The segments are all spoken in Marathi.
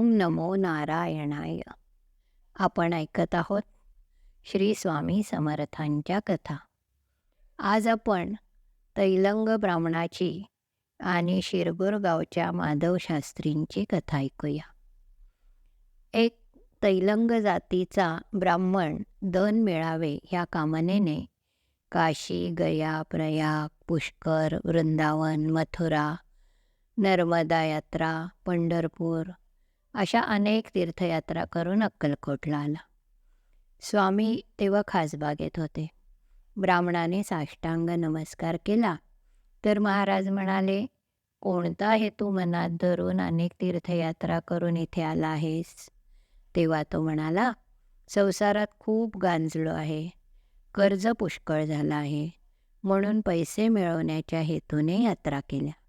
ओम नमो नारायणाय. आपण ऐकत आहोत श्री स्वामी समर्थांच्या कथा. आज आपण तैलंग ब्राह्मणाची आणि शिरगूर गावच्या माधवशास्त्रींची कथा ऐकूया. एक तैलंग जातीचा ब्राह्मण दन मिळावे ह्या कामनेने काशी गया प्रयाग पुष्कर वृंदावन मथुरा नर्मदा यात्रा पंढरपूर अशा अनेक तीर्थयात्रा करून अक्कलकोटला आला. स्वामी तेव्हा खासबागेत होते. ब्राह्मणाने साष्टांग नमस्कार केला. तर महाराज म्हणाले कोणता हेतू मनात धरून अनेक तीर्थयात्रा करून इथे आला आहेस? तेव्हा तो म्हणाला संसारात खूप गांजलो आहे. कर्ज पुष्कळ झाला आहे. म्हणून पैसे मिळवण्याच्या हेतूने यात्रा केल्या.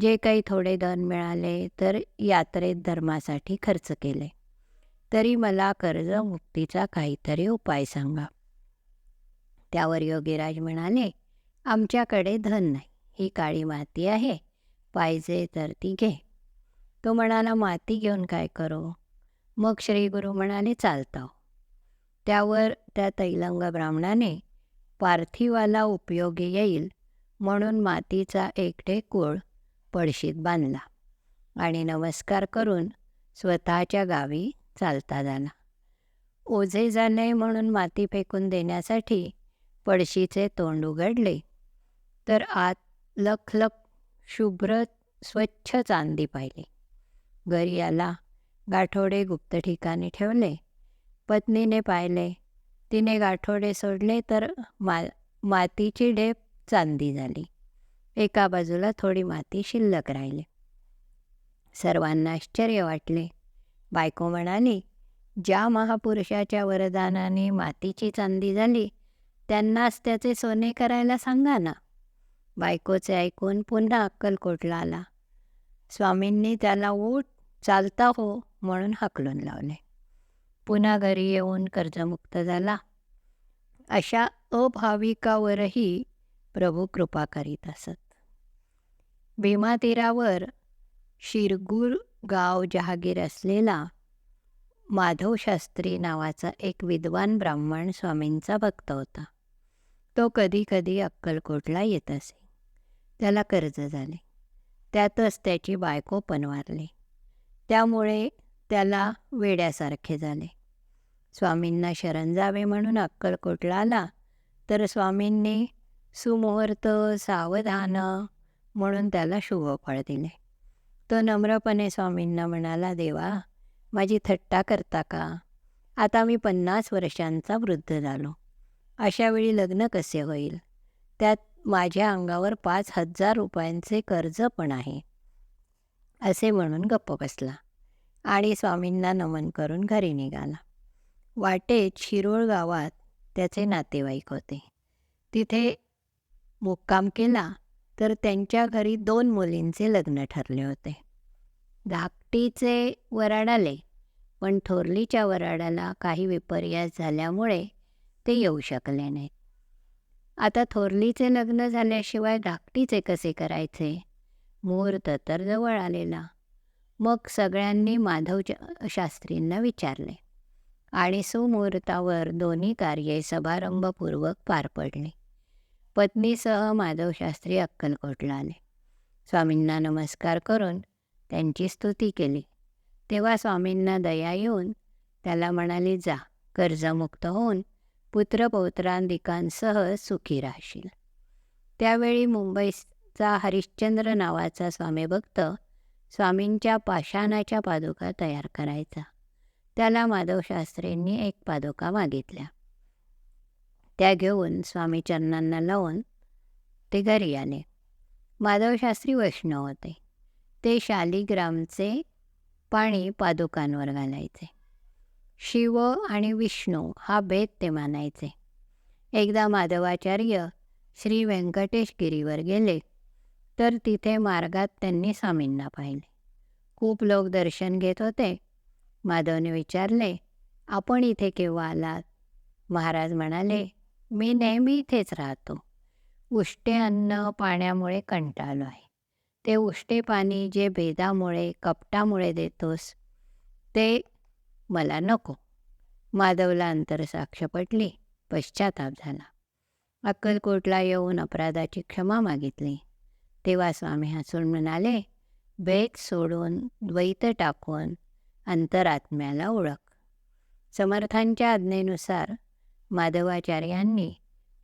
जे काही थोडे धन मिळाले तर यात्रेत धर्मासाठी खर्च केले. तरी मला कर्जमुक्तीचा काहीतरी उपाय सांगा. त्यावर योगीराज म्हणाले आमच्याकडे धन नाही. ही काळी माती आहे. पाहिजे तर ती घे. तो म्हणाला माती घेऊन काय करू? मग श्रीगुरु म्हणाले चालतो. त्यावर त्या तैलंग ब्राह्मणाने पार्थिवाला उपयोगी येईल म्हणून मातीचा एकटे कुळ पडशीत बांधला आणि नमस्कार करून स्वतःच्या गावी चालता झाला ओझे जाणे म्हणून माती फेकून देण्यासाठी पडशीचे तोंड उघडले. तर आत लखलख शुभ्र स्वच्छ चांदी पाहिली. घरी आला गाठोडे गुप्त ठिकाणी ठेवले. पत्नीने पाहिले तिने गाठोडे सोडले तर मा मातीची ढेप चांदी झाली. एका बाजूला थोडी माती शिल्लक राहिली. सर्वांना आश्चर्य वाटले. बायको म्हणाली ज्या महापुरुषाच्या वरदानाने मातीची चांदी झाली त्यांनाच त्याचे सोने करायला सांगा ना. बायकोचे ऐकून पुन्हा अक्कलकोटला आला. स्वामींनी त्याला ऊट चालता हो म्हणून हकलून लावले. पुन्हा घरी येऊन कर्जमुक्त झाला. अशा अभाविकावरही प्रभू कृपा करीत असत. भीमातीरावर शिरगूर गाव जहागीर असलेला माधवशास्त्री नावाचा एक विद्वान ब्राह्मण स्वामींचा भक्त होता. तो कधी कधी अक्कलकोटला येत असे. त्याला कर्ज झाले. त्यातच त्याची बायको पनवारली. त्यामुळे त्याला वेड्यासारखे झाले. स्वामींना शरण जावे म्हणून अक्कलकोटला आला तर स्वामींनी सुमुहूर्त सावधान म्हणून त्याला शुभफळ दिले. तो नम्रपणे स्वामींना म्हणाला देवा माझी थट्टा करता का? आता मी पन्नास वर्षांचा वृद्ध झालो. अशावेळी लग्न कसे होईल? त्यात माझ्या अंगावर पाच हजार रुपयांचे कर्ज पण आहे. असे म्हणून गप्प बसला आणि स्वामींना नमन करून घरी निघाला. वाटेत शिरोळ गावात त्याचे नातेवाईक होते. तिथे मुक्काम केला तर त्यांच्या घरी दोन मुलींचे लग्न ठरले होते. धाकटीचे वराड आले पण थोरलीच्या वराडाला काही विपर्यास झाल्यामुळे ते येऊ शकले नाहीत. आता थोरलीचे लग्न झाल्याशिवाय धाकटीचे कसे करायचे? मुहूर्त तर जवळ आलेला. मग सगळ्यांनी माधव शास्त्रींना विचारले आणि सुमुहूर्तावर दोन्ही कार्ये समारंभपूर्वक पार पडली. पत्नीसह माधवशास्त्री अक्कलकोटला आले स्वामींना नमस्कार करून त्यांची स्तुती केली. तेव्हा स्वामींना दया येऊन त्याला म्हणाली जा कर्जमुक्त होऊन पुत्रपौत्रांदिकांसह सुखी राहशील. त्यावेळी मुंबईचा हरिश्चंद्र नावाचा स्वामी भक्त स्वामींच्या पाषाणाच्या पादुका तयार करायचा. त्याला माधवशास्त्रींनी एक पादुका मागितल्या. त्या घेऊन स्वामी चरणांना लावून ते घरी आले. माधवशास्त्री वैष्णव होते. ते शालिग्रामचे पाणी पादुकांवर घालायचे. शिव आणि विष्णू हा भेद ते मानायचे. एकदा माधवाचार्य श्री व्यंकटेशगिरीवर गेले तर तिथे मार्गात त्यांनी स्वामींना पाहिले. खूप लोक दर्शन घेत होते. माधवने विचारले आपण इथे केव्हा आलात? महाराज म्हणाले मी नेहमी इथेच राहतो. उष्टे अन्न पाण्यामुळे कंटाळलो आहे. ते उष्टे पाणी जे भेदामुळे कपटामुळे देतोस ते मला नको. माधवला अंतरसाक्ष पटली पश्चाताप झाला. अक्कलकोटला येऊन अपराधाची क्षमा मागितली. तेव्हा स्वामी हसून म्हणाले भेद सोडून द्वैत टाकून अंतरात्म्याला ओळख. समर्थांच्या आज्ञेनुसार माधवाचार्यांनी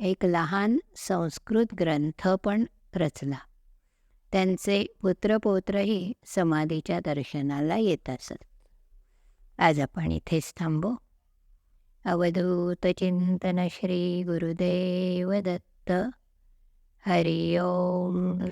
एक लहान संस्कृत ग्रंथ पण रचला. त्यांचे पुत्रपौत्रही समाधीच्या दर्शनाला येत असत. आज आपण इथेच थांबू. अवधूत चिंतन श्री गुरुदेव दत्त. हरि ओम